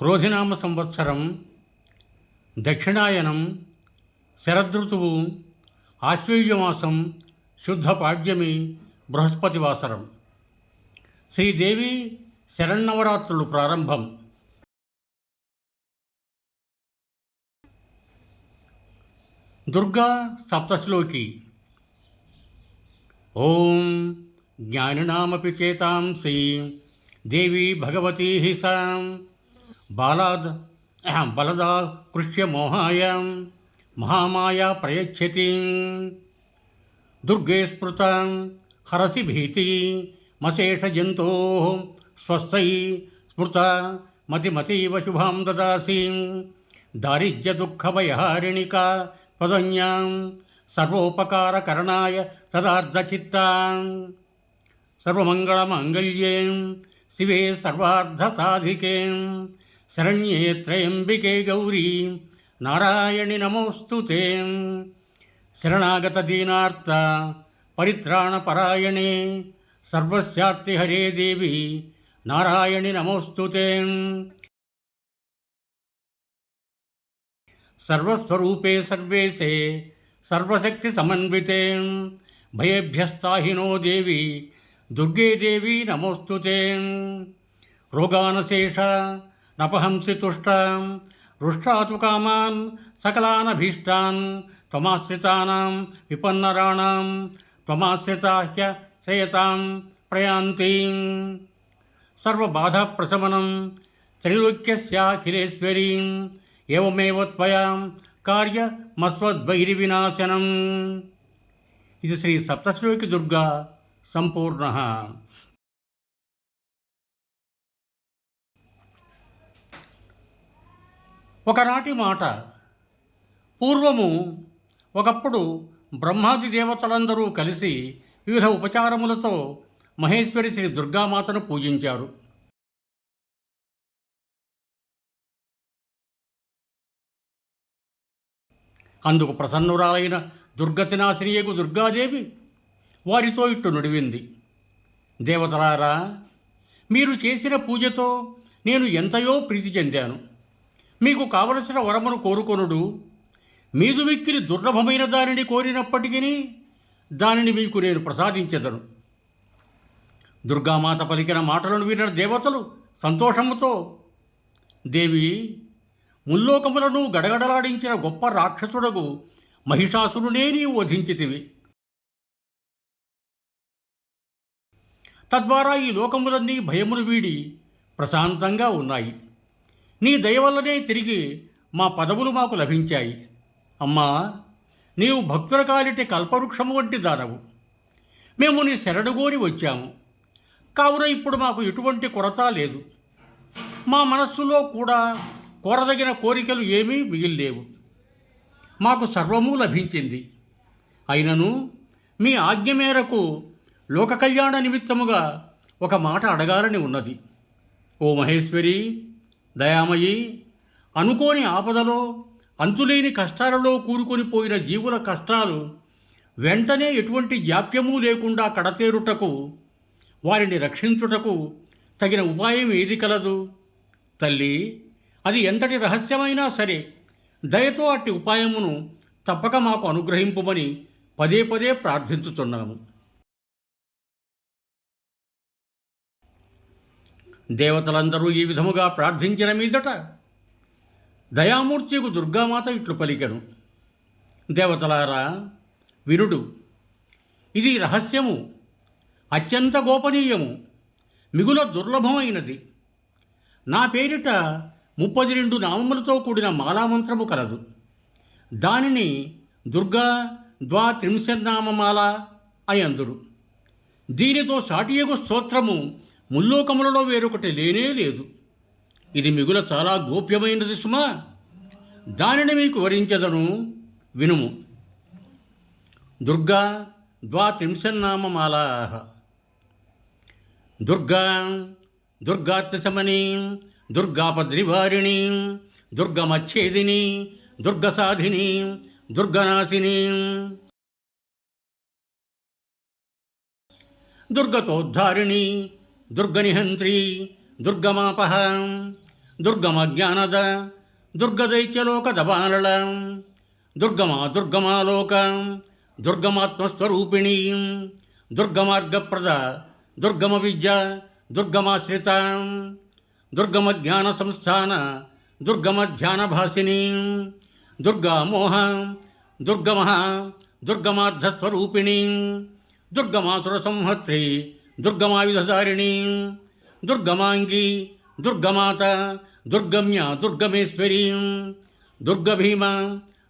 క్రోధినామ సంవత్సరం దక్షిణాయనం శరదృతువు ఆశ్వయుజమాసం శుద్ధ పాడ్యమి బృహస్పతివాసరం. శ్రీదేవి శరన్నవరాత్రులు ప్రారంభం. దుర్గా సప్తశ్లోకి. ఓం జ్ఞానినామపి చేతాంసి దేవి భగవతీ సాం బాలాద్ బలదా కృష్య మోహాయ మహామాయా ప్రయచ్చతి దుర్గే స్మృత హరసి భీతి మశేష జంతో స్వస్థై స్మృత మతిమతీవ శుభాం దదాసి దారిద్ర్య దుఃఖభయహారిణికా పదన్యాం సర్వోపకారకరణాయ సదార్థచిత్తా సర్వమంగళమాంగళ్యే శివే సర్వార్థసాధికే శరణ్యే త్రయంబికే గౌరీ నారాయణి నమోస్తు తే శరణాగత దీనార్త పరిత్రాణపరాయణే సర్వస్యార్తి హరే దేవి నారాయణి నమోస్తు తే సర్వస్వరూపే సర్వేశే సర్వశక్తి సమన్వితే భయేభ్యస్తాహినో దేవి దుర్గే దేవి నమోస్తు రోగానశేష नपहंसी तुष्ट रुष्टा तो कामान् सकलानभीष्टान् तमाश्रिता विपन्नराण तमाश्रिता ह्य श्रेयतां सर्वबाधा सर्वबाधाप्रशमनं त्रैलोक्यस्याखिलेश्वरीं एवमेव त्वया कार्यमस्वद्बहिर्विनाशनम् श्री श्रीसप्तश्लोकी दुर्गा संपूर्ण ఒకనాటి మాట. పూర్వము ఒకప్పుడు బ్రహ్మాది దేవతలందరూ కలిసి వివిధ ఉపచారములతో మహేశ్వరి శ్రీ దుర్గామాతను పూజించారు. అందుకు ప్రసన్నురాలైన దుర్గతినాశ్రీయకు దుర్గాదేవి వారితో ఇట్టు నుడివింది. దేవతలారా మీరు చేసిన పూజతో నేను ఎంతయో ప్రీతి చెందాను. మీకు కావలసిన వరమును కోరుకొనుడు. మీదు మిక్కిలి దుర్లభమైన దానిని కోరినప్పటికీ దానిని మీకు నేను ప్రసాదించెదను. దుర్గామాత పలికిన మాటలను విన్న దేవతలు సంతోషముతో దేవి ముల్లోకములను గడగడలాడించిన గొప్ప రాక్షసుడకు మహిషాసురునే నీవు వధించితివి. తద్వారా ఈ లోకములన్నీ భయమును వీడి ప్రశాంతంగా ఉన్నాయి. నీ దయవల్లనే తిరిగి మా పదవులు మాకు లభించాయి. అమ్మా నీవు భక్తుల కాలిటి కల్పవృక్షము వంటి దానవు. మేము నీ శరణుగోని వచ్చాము. కావున ఇప్పుడు మాకు ఎటువంటి కొరత లేదు. మా మనస్సులో కూడా కోరదగిన కోరికలు ఏమీ మిగిల్లేవు. మాకు సర్వము లభించింది. అయినను మీ ఆజ్ఞ మేరకు లోక కళ్యాణ నిమిత్తముగా ఒక మాట అడగాలని ఉన్నది. ఓ మహేశ్వరి దయామయి అనుకోని ఆపదలో అంతులేని కష్టాలలో కూరుకొని పోయిన జీవుల కష్టాలు వెంటనే ఎటువంటి జాప్యము లేకుండా కడతేరుటకు వారిని రక్షించుటకు తగిన ఉపాయం ఏది కలదు? తల్లి అది ఎంతటి రహస్యమైనా సరే దయతో అట్టి ఉపాయమును తప్పక మాకు అనుగ్రహింపుమని పదే పదే ప్రార్థించుతున్నాము దేవతలందరూ ఈ విధముగా ప్రార్థించిన మీదట దయామూర్తికు దుర్గామాత ఇట్లు పలికెను. దేవతలారా వినుడు ఇది రహస్యము అత్యంత గోపనీయము మిగుల దుర్లభమైనది. నా పేరిట ముప్పది రెండు నామములతో కూడిన మాలామంత్రము కలదు. దానిని దుర్గా ద్వా త్రింశనామమాల అని అందురు. దీనితో సాటియగు స్తోత్రము ముల్లోకములలో వేరొకటి లేనే లేదు. ఇది మిగుల చాలా గోప్యమైనది సుమా. దానిని మీకు వరించదను వినుము. దుర్గా ద్వాత్రింశన్నామమాలా దుర్గా దుర్గాత్మశమని దుర్గాపద్రివారిణి దుర్గమచ్ఛేదిని దుర్గసాధిని దుర్గనాశిని. దుర్గతోద్ధారిణి దుర్గనిహంత్రి దుర్గమాపహ దుర్గమజ్ఞానద దుర్గదైత్యలోకదబాలళ దుర్గమా దుర్గమాలోక దుర్గమాత్మస్వరూపిణి దుర్గమార్గప్రద దుర్గమ విద్య దుర్గమాశ్రిత దుర్గమ జ్ఞాన సంస్థాన దుర్గమ ధ్యానభాసిని దుర్గామోహ దుర్గమ దుర్గమార్థస్వరూపిణి దుర్గమాసుర సంహత్రి దుర్గమాయుధారిణి దుర్గమాంగి దుర్గమాత దుర్గమ్య దుర్గమేశ్వరీ దుర్గభీమ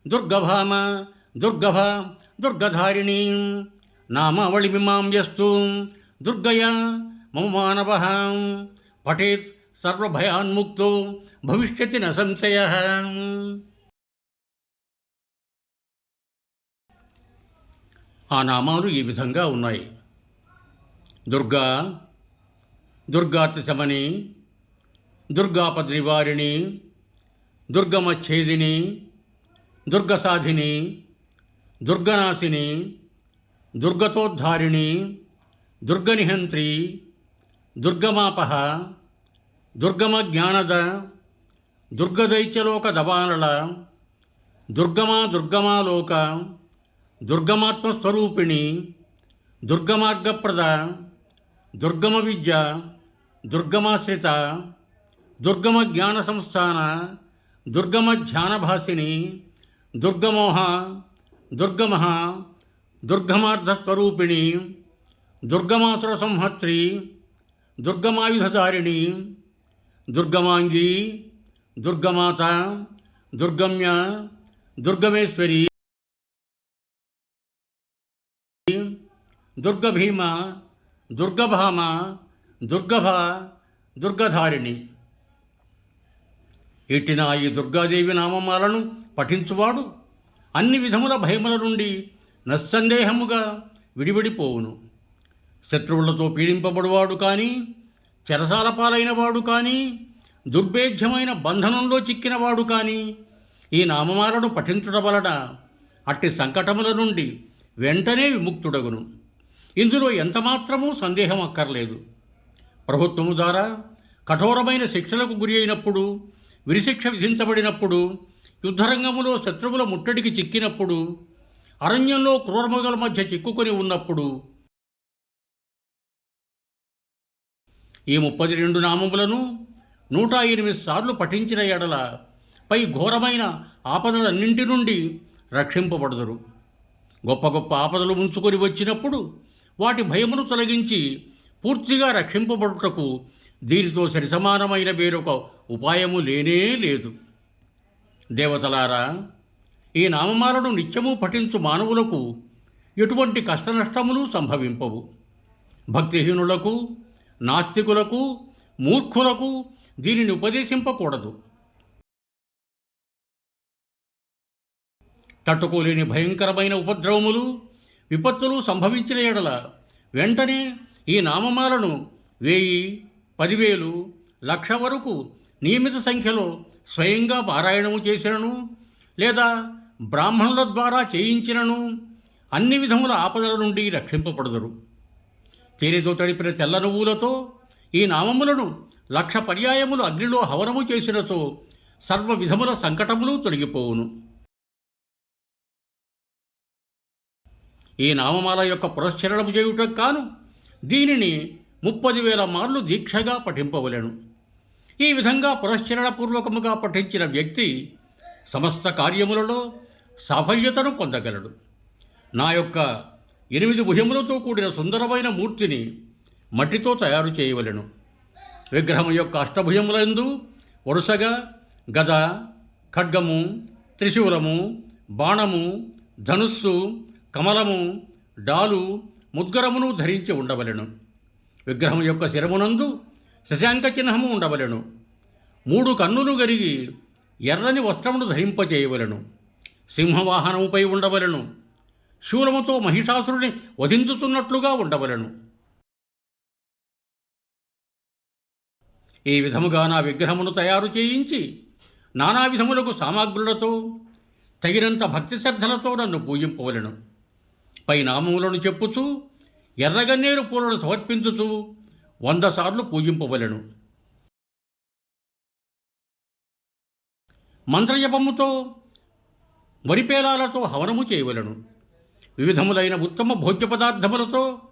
దుర్గభామ దుర్గభ దుర్గధారిణి నామావళిమిమాం యస్తు దుర్గయా మమ మానవ పఠేత్ సర్వభయాన్ముక్తో భవిష్యతి న సంశయ ఆ నామాలు ఈ విధంగా ఉన్నాయి. దుర్గా దుర్గాత్మశమని దుర్గాపద నివారిణి దుర్గమచ్ఛేదిని దుర్గసాధిని దుర్గనాశిని దుర్గతోద్ధారిణి దుర్గనిహంత్రి దుర్గమాపహ దుర్గమ జ్ఞానద దుర్గదైత్యలోక దవానల దుర్గమా దుర్గమాలోక దుర్గమాత్మస్వరూపిణి దుర్గమార్గప్రద ದುರ್ಗಮ ವಿದ್ಯಾ ದುರ್ಗಮಾಶ್ರಿತ ದುರ್ಗಮ ಜ್ಞಾನ ಸಂಸ್ಥಾನ ದುರ್ಗಮ ಧ್ಯಾನಭಾಸಿನಿ ದುರ್ಗಮೋಹ ದುರ್ಗಮ ದುರ್ಗಮಾರ್ಧಸ್ವರೂಪಿಣಿ ದುರ್ಗಮಾಸುರ ಸಂಹತ್ರಿ ದುರ್ಗಮಾಯುಧಧಾರಿಣಿ ದುರ್ಗಮಾಂಗಿ ದುರ್ಗಮಾತ ದುರ್ಗಮ್ಯ ದುರ್ಗಮೇಶ್ವರಿ ದುರ್ಗಭೀಮ దుర్గభామ దుర్గభ దుర్గధారిణి. ఇట్టిన ఈ దుర్గాదేవి నామమాలను పఠించువాడు? అన్ని విధముల భయముల నుండి నిస్సందేహముగా విడివిడిపోవును శత్రువులతో పీడింపబడువాడు కానీ చెరసాల పాలైన వాడు కానీ దుర్భేద్యమైన బంధనంలో చిక్కినవాడు కానీ ఈ నామమాలను పఠించడం వలన అట్టి సంకటముల నుండి వెంటనే విముక్తుడగును. ఇందులో ఎంతమాత్రమూ సందేహం అక్కర్లేదు. ప్రభుత్వము ద్వారా కఠోరమైన శిక్షలకు గురి అయినప్పుడు విరిశిక్ష విధించబడినప్పుడు యుద్ధరంగములో శత్రువుల ముట్టడికి చిక్కినప్పుడు అరణ్యంలో క్రూరమృగల మధ్య చిక్కుకొని ఉన్నప్పుడు ఈ ముప్పది రెండు నామములను నూట ఎనిమిది సార్లు పఠించిన ఎడల పై ఘోరమైన ఆపదలన్నింటి నుండి రక్షింపబడదురు. గొప్ప గొప్ప ఆపదలు ముంచుకొని వచ్చినప్పుడు వాటి భయమును తొలగించి పూర్తిగా రక్షింపబడుటకు దీనితో సరిసమానమైన వేరొక ఉపాయము లేనే లేదు. దేవతలారా ఈ నామమాలను నిత్యము పఠించు మానవులకు ఎటువంటి కష్టనష్టములు సంభవింపవు. భక్తిహీనులకు నాస్తికులకు మూర్ఖులకు దీనిని ఉపదేశింపకూడదు. తట్టుకోలేని భయంకరమైన ఉపద్రవములు విపత్తులు సంభవించిన ఎడల వెంటనే ఈ నామమాలను వేయి పదివేలు లక్ష వరకు నియమిత సంఖ్యలో స్వయంగా పారాయణము చేసినను లేదా బ్రాహ్మణుల ద్వారా చేయించినను అన్ని విధముల ఆపదల నుండి రక్షింపబడదురు. తేనెతో తడిపిన తెల్ల నువ్వులతో ఈ నామములను లక్ష పర్యాయములు అగ్నిలో హవనము చేసినతో సర్వ విధముల సంకటములు తొలగిపోవును. ఈ నామమాల యొక్క పురస్చరణము చేయుటకు కాను. దీనిని ముప్పది వేల మార్లు దీక్షగా పఠింపవలెను. ఈ విధంగా పురస్చరణపూర్వకముగా పఠించిన వ్యక్తి సమస్త కార్యములలో సాఫల్యతను పొందగలడు. నా యొక్క ఎనిమిది భుజములతో కూడిన సుందరమైన మూర్తిని మట్టితో తయారు చేయవలెను. విగ్రహం యొక్క అష్టభుజములందు వరుసగా గద ఖడ్గము త్రిశూలము బాణము ధనుస్సు కమలము డాలు ముద్గరమును ధరించి ఉండవలెను. విగ్రహం యొక్క శిరమునందు శశాంక చిహ్నము ఉండవలెను. మూడు కన్నులు గరిగి ఎర్రని వస్త్రమును ధరింపచేయవలను. సింహవాహనముపై ఉండవలను. శూలముతో మహిషాసురుని వధించుతున్నట్లుగా ఉండవలను. ఈ విధముగా నా విగ్రహమును తయారు చేయించి నానా విధములకు సామాగ్రులతో తగినంత భక్తి శ్రద్ధలతో నన్ను పూజింపవలను. పై నామములను చెప్పుచూ ఎర్రగన్నేరు పూలను సమర్పించుచూ వంద సార్లు పూజింపవలను. మంత్రజపముతో వరిపేలాలతో హవనము చేయవలను. వివిధములైన ఉత్తమ భోజ్య పదార్థములతో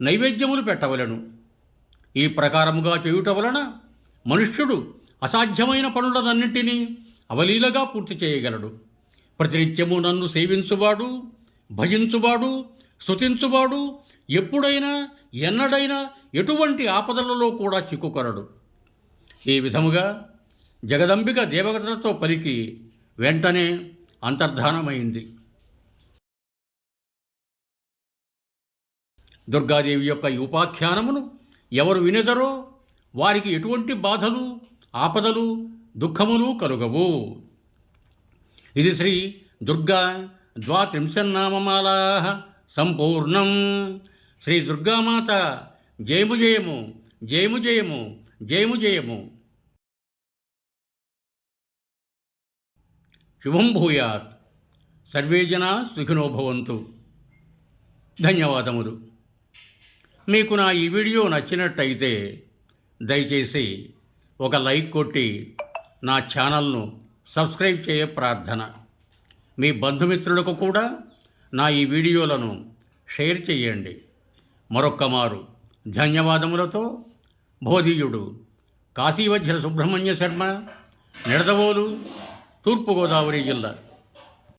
నైవేద్యములు పెట్టవలను. ఈ ప్రకారముగా చేయుట వలన మనుష్యుడు అసాధ్యమైన పనులనన్నింటినీ అవలీలగా పూర్తి చేయగలడు. ప్రతినిత్యము నన్ను సేవించువాడు భజించువాడు స్థుతించువాడు ఎప్పుడైనా ఎన్నడైనా ఎటువంటి ఆపదలలో కూడా చిక్కుకొనడు. ఈ విధముగా జగదంబిక దేవగతలతో పలికి వెంటనే అంతర్ధానమైంది. దుర్గాదేవి యొక్క ఈ ఉపాఖ్యానమును ఎవరు వినెదరో వారికి ఎటువంటి బాధలు ఆపదలు దుఃఖములు కలుగవు. ఇది శ్రీ దుర్గా ద్వాత్రింశన్నామమాలా సంపూర్ణం. శ్రీ దుర్గామాత జయము జయము జయము జయము జయము జయము. శుభం భూయాత్. సర్వే జనా సుఖినో భవంతు. ధన్యవాదములు. మీకు నా ఈ వీడియో నచ్చినట్టయితే దయచేసి ఒక లైక్ కొట్టి నా ఛానల్ను సబ్స్క్రైబ్ చేయ ప్రార్థన. మీ బంధుమిత్రులకు కూడా నా ఈ వీడియోలను షేర్ చేయండి. మరొక్క మారు ధన్యవాదములతో బోధియుడు కాశీవజ్ర సుబ్రహ్మణ్య శర్మ నిడదవోలు తూర్పుగోదావరి జిల్లా.